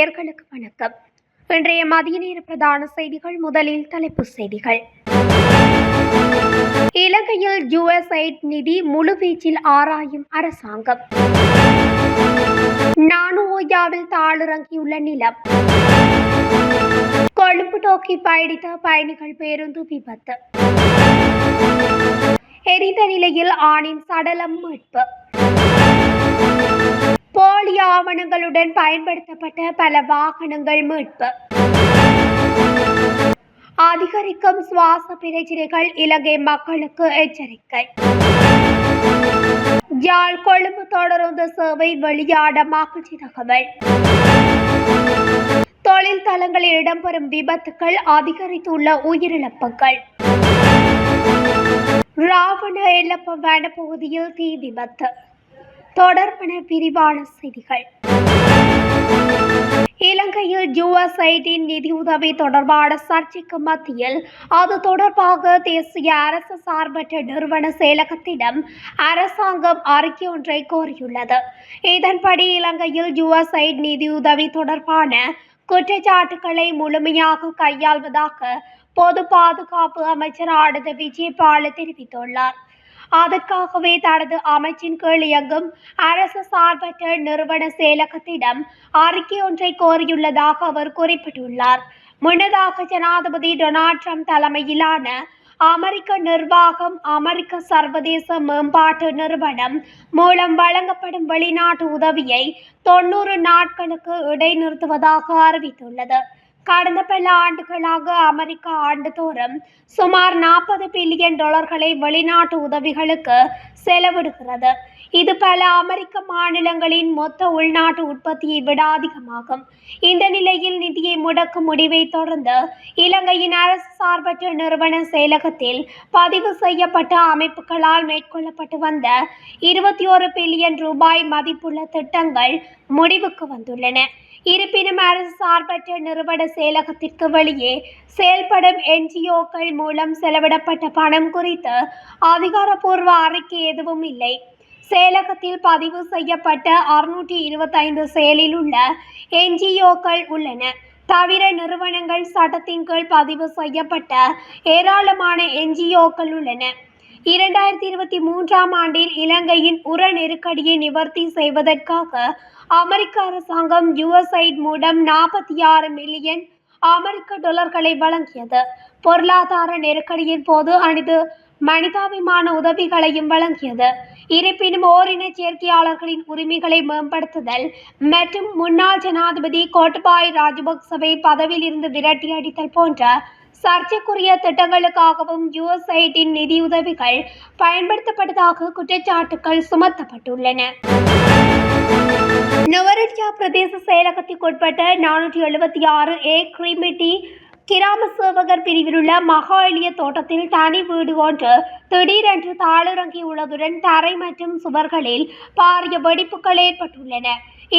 நேயர்களுக்கு வணக்கம். இன்றைய மதிய நேர பிரதான செய்திகள் முதலில் தலைப்புச் செய்திகள். இலங்கையில் யுஎஸ்ஐட் நிதி முழுவீச்சில் ஆராயும் அரசாங்கம். நானுயாவில் தாளிறங்கியுள்ள நிலம். கொழும்பு நோக்கி பயணித்த பயணிகள் பேருந்து விபத்து. எரிந்த நிலையில் ஆணின் சடலம் மீட்பு. போலி ஆவணங்களுடன் பயன்படுத்தப்பட்ட பல வாகனங்கள் மீட்பு. அதிகரிக்கும் சுவாச பிரச்சினைகள் இலங்கை மக்களுக்கு எச்சரிக்கை. யாழ் கொழும்பு தொடருந்து சேவை வெளியாட மகிழ்ச்சி தகவல். தொழில் தளங்களில் இடம்பெறும் விபத்துகள் அதிகரித்துள்ள உயிரிழப்புகள். ராவண எல்லப்ப வனப்பகுதியில் தீ விபத்து. தொடர்பான விரிவான செய்திகள். இலங்கையில் யுஎஸ்ஐடின் நிதியுதவி தொடர்பான சர்ச்சைக்கு மத்தியில் அது தொடர்பாக தேசிய அரசு சார்பற்ற நிறுவன செயலகத்திடம் அரசாங்கம் அறிக்கை ஒன்றை கோரியுள்ளது. இதன்படி இலங்கையில் யுஎஸ்ஐட் நிதியுதவி தொடர்பான குற்றச்சாட்டுகளை முழுமையாக கையாள்வதாக பொது பாதுகாப்பு அமைச்சர் ஆனந்த விஜயபால தெரிவித்துள்ளார். அதற்காகவே தனது அமைச்சின் கீழ் இயங்கும் அரசு சார்பற்ற நிறுவன செயலகத்திடம் அறிக்கை ஒன்றை கோரியுள்ளதாக அவர் குறிப்பிட்டுள்ளார். முன்னதாக ஜனாதிபதி டொனால்ட் ட்ரம்ப் தலைமையிலான அமெரிக்க நிர்வாகம் அமெரிக்க சர்வதேச மேம்பாட்டு நிறுவனம் மூலம் வழங்கப்படும் வெளிநாட்டு உதவியை தொண்ணூறு நாட்களுக்கு இடைநிறுத்துவதாக அறிவித்துள்ளது. கடந்த பல ஆண்டுகளாக அமெரிக்கா ஆண்டுதோறும் சுமார் நாற்பது பில்லியன் டாலர்களை வெளிநாட்டு உதவிகளுக்கு செலவிடுகிறது. இது பல அமெரிக்க மாநிலங்களின் மொத்த உள்நாட்டு உற்பத்தியை விட அதிகமாகும். இந்த நிலையில் நிதியை முடக்கும் முடிவை தொடர்ந்து இலங்கையின் அரசு சார்பற்ற நிறுவன செயலகத்தில் பதிவு செய்யப்பட்ட அமைப்புகளால் மேற்கொள்ளப்பட்டு வந்த இருபத்தி ஒரு பில்லியன் ரூபாய் மதிப்புள்ள திட்டங்கள் முடிவுக்கு வந்துள்ளன. இருப்பினும் அரசு சார்பற்ற நிறுவன செயலகத்திற்கு வெளியே செயல்படும் என்ஜிஓக்கள் மூலம் செலவிடப்பட்ட பணம் குறித்து அதிகாரப்பூர்வ அறிக்கை எதுவும் இல்லை. செயலகத்தில் பதிவு செய்யப்பட்ட அறுநூற்றி இருபத்தைந்து செயலில் உள்ள என்ஜிஓக்கள் உள்ளன. தவிர நிறுவனங்கள் சட்டத்தின் கீழ் பதிவு செய்யப்பட்ட ஏராளமான என்ஜிஓக்கள் உள்ளன. இரண்டாயிரத்தி இருபத்தி மூன்றாம் ஆண்டில் இலங்கையின் உர நெருக்கடியை நிவர்த்தி செய்வதற்காக அமெரிக்க அரசாங்கம் யுஎஸ்ஐட் மூலம் நாற்பத்தி ஆறு மில்லியன் அமெரிக்க டாலர்களை வழங்கியது. பொருளாதார நெருக்கடியின் போது அனைத்து மனிதாபிமான உதவிகளையும் வழங்கியது. இருப்பினும் ஓரின சேர்க்கையாளர்களின் உரிமைகளை மேம்படுத்துதல் மற்றும் முன்னாள் ஜனாதிபதி கோட்டபாய் ராஜபக்சவை பதவியில் இருந்து விரட்டி அடித்தல் போன்ற சர்ச்சைக்குரிய திட்டங்களுக்காகவும் யுஎஸ்ஐடின் நிதியுதவிகள் பயன்படுத்தப்பட்டதாக குற்றச்சாட்டுகள் சுமத்தப்பட்டுள்ளன. நுவரெலியா பிரதேச செயலகத்திற்குட்பட்ட நானூற்றி எழுபத்தி ஆறு ஏ கிரிமிட்டி கிராம சேவகர் பிரிவிலுள்ள மகா எளிய தோட்டத்தில் தனி வீடு ஒன்று திடீரென்று தாளிறங்கியுள்ளதுடன் தரை மற்றும் சுவர்களில் பாரிய வெடிப்புகள் ஏற்பட்டுள்ளன.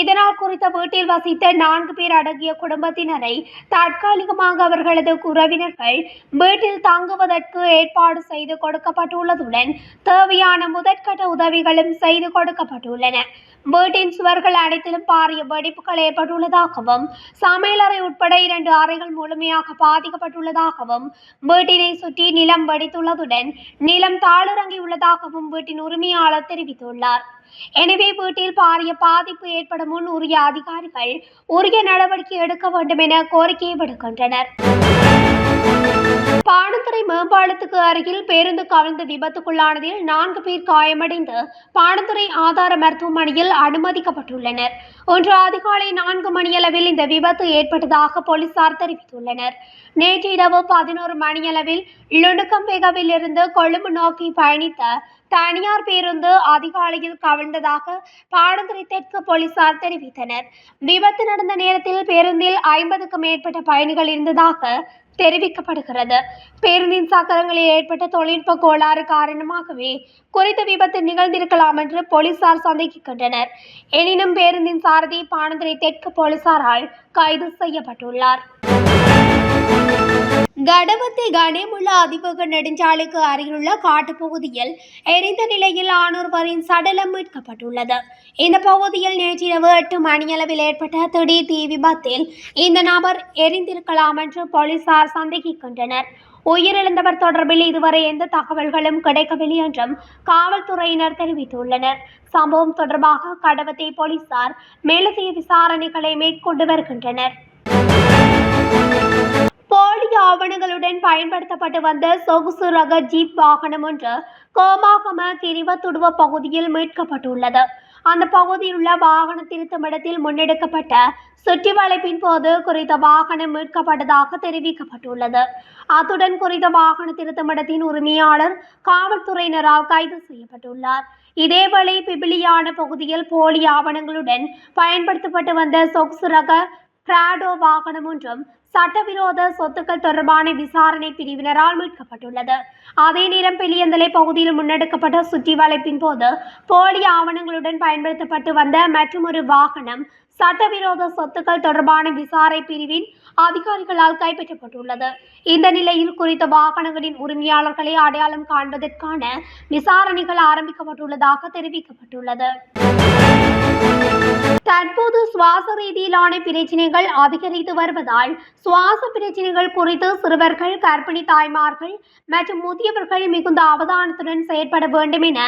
இதனால் குறித்த வீட்டில் வசித்த நான்கு பேர் அடங்கிய குடும்பத்தினரை தற்காலிகமாக அவர்களது உறவினர்கள் வீட்டில் தங்குவதற்கு ஏற்பாடு செய்து கொடுக்கப்பட்டுள்ளதுடன் தேவையான முதற்கட்ட உதவிகளும் செய்து கொடுக்கப்பட்டுள்ளன. வீட்டின் சுவர்கள் அனைத்திலும் பாரிய வெடிப்புகள் ஏற்பட்டுள்ளதாகவும் சமையலறை உட்பட இரண்டு அறைகள் முழுமையாக பாதிக்கப்பட்டுள்ளதாகவும் வீட்டினை சுற்றி நிலம் வெடித்துள்ளதுடன் நிலம் தாளிறங்கியுள்ளதாகவும் வீட்டின் உரிமையாளர் தெரிவித்துள்ளார். எனவே வீட்டில் பாரிய பாதிப்பு ஏற்படும் முன் உரிய அதிகாரிகள் உரிய நடவடிக்கை எடுக்க வேண்டும் என கோரிக்கை விடுக்கின்றனர். பாணத்துறை மேம்பாலத்துக்கு அருகில் பேருந்து கவிழ்ந்து விபத்துக்குள்ளானதில் நான்கு பேர் காயமடைந்து பாணத்துறை ஆதார மருத்துவமனையில் அனுமதிக்கப்பட்டுள்ளனர். ஒன்று அதிகாலை நான்கு மணியளவில் இந்த விபத்து ஏற்பட்டதாக போலீசார் தெரிவித்துள்ளனர். நேற்று இரவு பதினோரு மணியளவில் லுணுக்கம்பேகவில் இருந்து கொழும்பு நோக்கி பயணித்த தனியார் பேருந்து அதிகாலையில் கவிழ்ந்ததாக பாடந்துறை தெற்கு போலீசார் தெரிவித்தனர். விபத்து நடந்த நேரத்தில் பேருந்தில் ஐம்பதுக்கும் மேற்பட்ட பயணிகள் இருந்ததாக தெரிவிக்கப்படுகிறது. பேருந்தின் சக்கரங்களில் ஏற்பட்ட தொழில்நுட்ப கோளாறு காரணமாகவே குறித்த விபத்து நிகழ்ந்திருக்கலாம் என்று போலீசார் சந்தேகிக்கின்றனர். எனினும் பேருந்தின் சாரதி பானதுரை தெற்கு போலீசாரால் கைது செய்யப்பட்டுள்ளார். கடவத்தை கனமுள்ள அதிபக நெடுஞ்சாலைக்கு அருகிலுள்ள காட்டுப்பகுதியில் எரிந்த நிலையில் ஆணொருவரின் சடலம் மீட்கப்பட்டுள்ளது. இந்த பகுதியில் நேற்றிரவு எட்டு மணியளவில் ஏற்பட்ட திடீர் தீ விபத்தில் இந்த நபர் எரிந்திருக்கலாம் என்று போலீசார் சந்தேகிக்கின்றனர். உயிரிழந்தவர் தொடர்பில் இதுவரை எந்த தகவல்களும் கிடைக்கவில்லை என்றும் காவல்துறையினர் தெரிவித்துள்ளனர். சம்பவம் தொடர்பாக கடவத்தை போலீசார் மேலதிக விசாரணைகளை மேற்கொண்டு வருகின்றனர். போலி ஆவணங்களுடன் பயன்படுத்தப்பட்டு வந்த சொகுசு ரக ஜீப் வாகனம் ஒன்று கோமாகம கிரிவத்துடுவ பகுதியில் மீட்கப்பட்டுள்ளது. அந்த பகுதியில் உள்ள வாகன திருத்தமிடத்தில் முன்னெடுக்கப்பட்ட சுற்றி வளைப்பின் போது குறித்த வாகனம் மீட்கப்பட்டதாக தெரிவிக்கப்பட்டுள்ளது. அத்துடன் குறித்த வாகன திருத்தமிடத்தின் உரிமையாளர் காவல்துறையினரால் கைது செய்யப்பட்டுள்ளார். இதேவேளை பிபிலியான பகுதியில் போலி ஆவணங்களுடன் பயன்படுத்தப்பட்டு வந்த சொகுசு ரக கிராடோ வாகனம் ஒன்றும் சட்டவிரோத சொத்துக்கள் தொடர்பான விசாரணை பிரிவினரால் மீட்கப்பட்டுள்ளது. அதே நேரம் பெலியந்தலை பகுதியில் முன்னெடுக்கப்பட்ட சுற்றி வளைப்பின் போது போலி ஆவணங்களுடன் பயன்படுத்தப்பட்டு வந்த மற்றொரு வாகனம் சட்டவிரோத சொத்துக்கள் தொடர்பான விசாரணை பிரிவின் அதிகாரிகளால் கைப்பற்றப்பட்டுள்ளது. இந்த நிலையில் குறித்த வாகனங்களின் உரிமையாளர்களை அடையாளம் காண்பதற்கான விசாரணைகள் ஆரம்பிக்கப்பட்டுள்ளதாக தெரிவிக்கப்பட்டுள்ளது. தற்போது சுவாச ரீதியிலான பிரச்சினைகள் அதிகரித்து வருவதால் சுவாச பிரச்சினைகள் குறித்து சிறுவர்கள் கர்ப்பிணி தாய்மார்கள் மற்றும் முதியவர்கள் மிகுந்த அவதானத்துடன் செயற்பட வேண்டும் என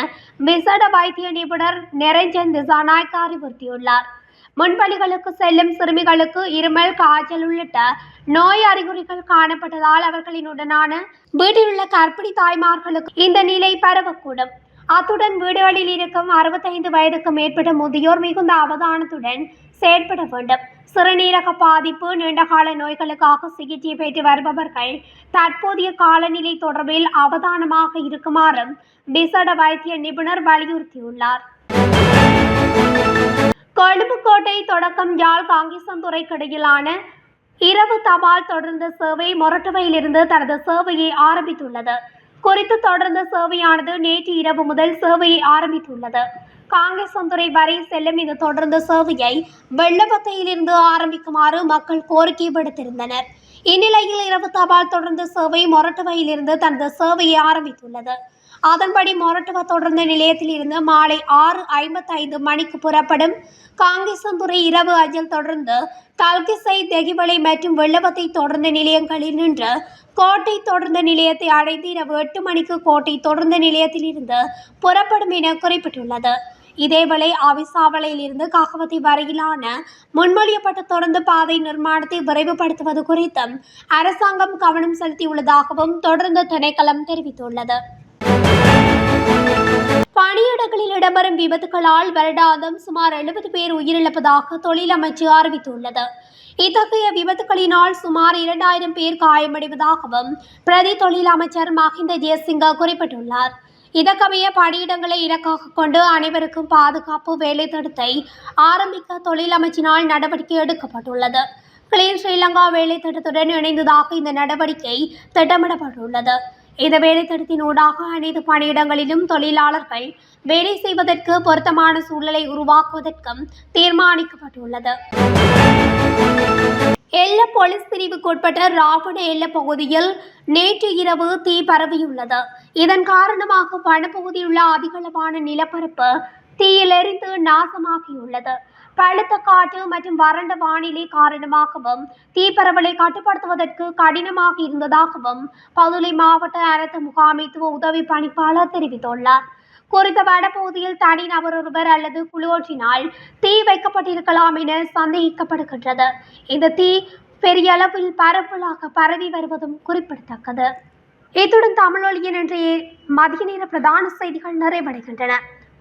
விசேட வைத்திய நிபுணர் நிரஞ்சன் திசாநாயக் அறிவுறுத்தியுள்ளார். முன்பள்ளிகளுக்கு செல்லும் சிறுமிகளுக்கு இருமல் காய்ச்சல் உள்ளிட்ட நோய் அறிகுறிகள் காணப்பட்டதால் அவர்களின் உடனான வீட்டிலுள்ள கர்ப்பிணி தாய்மார்களுக்கு இந்த நிலை பரவக்கூடும். அத்துடன் வீடுகளில் இருக்கும் அறுபத்தைந்து வயதுக்கு மேற்பட்ட முதியோர் மிகுந்த அவதானத்துடன் செயற்பட வேண்டும். சிறுநீரக பாதிப்பு நீண்டகால நோய்களுக்காக சிகிச்சை பெற்று வருபவர்கள் தற்போதைய காலநிலை தொடர்பில் அவதானமாக இருக்குமாறும் விசேட வைத்திய நிபுணர் வலியுறுத்தியுள்ளார். கொழும்புக்கோட்டை தொடக்கம் யாழ் காங்கேசன்துறைக்கு இடையிலான இரவு தபால் தொடர்ந்த சேவை மொரட்டுவையிலிருந்து தனது சேவையை ஆரம்பித்துள்ளது. குறித்து தொடர்ந்த சேவையானது நேற்று இரவு முதல் சேவையை ஆரம்பித்துள்ளது. காங்கேசன்துறை வரை செல்லும் இந்த தொடர்ந்த சேவையை வெள்ளபத்தையிலிருந்து ஆரம்பிக்குமாறு மக்கள் கோரிக்கை விடுத்திருந்தனர். இந்நிலையில் இரவு தபால் தொடர்ந்த சேவை மொரட்டுவையிலிருந்து தனது சேவையை ஆரம்பித்துள்ளது. அதன்படி மொரட்டுவ தொடர்ந்த நிலையத்தில் இருந்து மாலை ஆறு ஐம்பத்தைந்து மணிக்கு புறப்படும் காங்கேசன்துறை இரவு அஞ்சல் தொடர்ந்து கல்கிசை தெகிவளை மற்றும் வெள்ளவத்தை தொடர்ந்த நிலையங்களில் நின்று கோட்டை தொடர்ந்த நிலையத்தை அடைந்து இரவு எட்டு மணிக்கு கோட்டை தொடர்ந்த நிலையத்தில் இருந்து புறப்படும் என குறிப்பிட்டுள்ளது. இதேவேளை அவிசாவளையிலிருந்து காகவதி வரையிலான முன்மொழியப்பட்ட தொடர்ந்து பாதை நிர்மாணத்தை விரைவுபடுத்துவது குறித்தும் அரசாங்கம் கவனம் செலுத்தியுள்ளதாகவும் தொடர்ந்து திணைக்களம் தெரிவித்துள்ளது. பணியிடங்களில் இடம்பெறும் விபத்துகளால் வருடாந்தம் சுமார் எழுபது பேர் உயிரிழப்பதாக தொழில் அமைச்சு அறிவித்துள்ளது. இத்தகைய விபத்துகளினால் சுமார் இரண்டாயிரம் பேர் காயமடைவதாகவும் பிரதி தொழில் அமைச்சர் மஹிந்த ஜெயசிங்க குறிப்பிட்டுள்ளார். இதற்கமைய பணியிடங்களை இலக்காக கொண்டு அனைவருக்கும் பாதுகாப்பு வேலை தடுத்தை ஆரம்பிக்க தொழில் அமைச்சினால் நடவடிக்கை எடுக்கப்பட்டுள்ளது. கிளீன் ஸ்ரீலங்கா வேலை திட்டத்துடன் இணைந்ததாக இந்த நடவடிக்கை திட்டமிடப்பட்டுள்ளது. இந்த வேலைத்திட்டத்தின் ஊடாக அனைத்து பணியிடங்களிலும் தொழிலாளர்கள் வேலை செய்வதற்கு பொருத்தமான சூழலை உருவாக்குவதற்கும் தீர்மானிக்கப்பட்டுள்ளது. எல்ல போலீஸ் பிரிவுக்குட்பட்ட ராவண எல்ல பகுதியில் நேற்று இரவு தீ பரவியுள்ளது. இதன் காரணமாக வனப்பகுதியில் உள்ள அதிகளவான நிலப்பரப்பு தீயிலெறிந்து நாசமாகியுள்ளது பழுத்த காற்று மற்றும் வறண்ட வானிலை காரணமாகவும் தீப்பரவலை கட்டுப்படுத்துவதற்கு கடினமாக இருந்ததாகவும் பதுளை மாவட்ட அரசு முகாமைத்துவ உதவி பணிப்பாளர் தெரிவித்துள்ளார். குறித்த வடபகுதியில் தனிநபர் ஒருவர் அல்லது குளோற்றினால் தீ வைக்கப்பட்டிருக்கலாம் என சந்தேகிக்கப்படுகின்றது இந்த தீ பெரிய அளவில் பரவலாக பரவி வருவதும் குறிப்பிடத்தக்கது இத்துடன் தமிழொலியின் இன்றைய மதிய நேர பிரதான செய்திகள் நிறைவடைகின்றன